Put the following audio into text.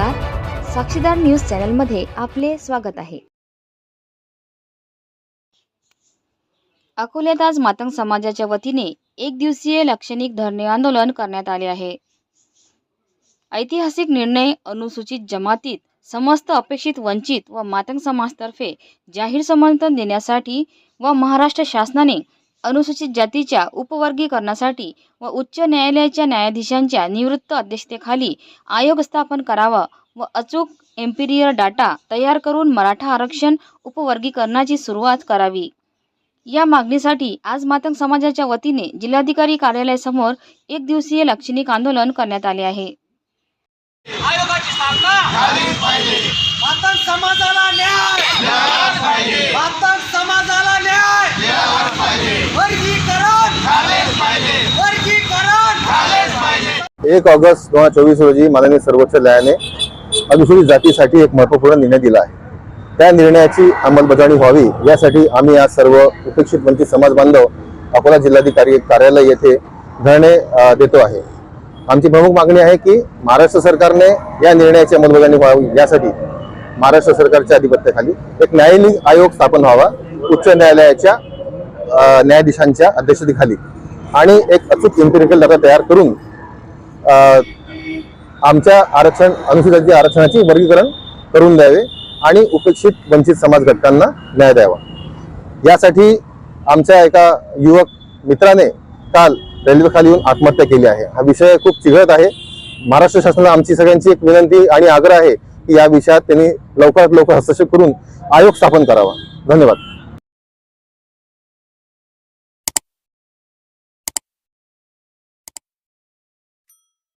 नमस्कार. साक्षीदार न्यूज चॅनलमध्ये आपले स्वागत आहे. अकोल्यात आज मातंग समाजाच्या वतीने एक दिवसीय लाक्षणिक धरणे आंदोलन करण्यात आले आहे. ऐतिहासिक निर्णय अनुसूचित जमातीत समस्त अपेक्षित वंचित व मातंग समाजतर्फे जाहीर समर्थन देण्यासाठी व महाराष्ट्र शासनाने अनुसूचित जातीच्या उपवर्गीकरणासाठी व उच्च न्यायालयाच्या न्यायाधीशांच्या निवृत्त अध्यक्षतेखाली आयोग स्थापन करावा व अचूक एम्पिरियर डाटा तयार करून मराठा आरक्षण उपवर्गीकरणाची सुरुवात करावी. या मागणीसाठी आज मातंग समाजाच्या वतीने जिल्हाधिकारी कार्यालयासमोर एक दिवसीय लाक्षणिक आंदोलन करण्यात आले आहे. आयोगाची स्थापना मातंग समाजाला न्याय मातंग समाजाला न्याय वर्गीकरण वर्गीकरण एक ऑगस्ट दोन हजार चोवीस रोजी माननीय सर्वोच्च न्यायालयाने अनुसूचित जातीसाठी एक महत्त्वपूर्ण निर्णय दिला आहे. त्या निर्णयाची अंमलबजावणी व्हावी यासाठी आम्ही आज सर्व उपेक्षित वंचित समाज बांधव अकोला जिल्हाधिकारी कार्यालय येथे धरणे देतो आहे. आमची प्रमुख मागणी आहे की महाराष्ट्र सरकारने या निर्णयाची अंमलबजावणी व्हावी यासाठी महाराष्ट्र सरकारच्या अधिपत्याखाली एक न्यायालयीन आयोग स्थापन व्हावा उच्च न्यायालयाच्या न्यायाधीशांच्या अध्यक्षतेखाली आणि एक अचूक इम्पेरिकल डाटा तयार करून आमच्या आरक्षण अनुसूचित जाती आरक्षणाची वर्गीकरण करून द्यावे आणि उपेक्षित वंचित समाज घटकांना न्याय द्यावा. यासाठी आमच्या एका युवक मित्राने काल रेल्वेखाली येऊन आत्महत्या केली आहे. हा विषय खूप चिघळत आहे. महाराष्ट्र शासनाला आमची सगळ्यांची एक विनंती आणि आग्रह आहे की या विषयात त्यांनी लवकरात लवकर हस्तक्षेप करून आयोग स्थापन करावा. धन्यवाद.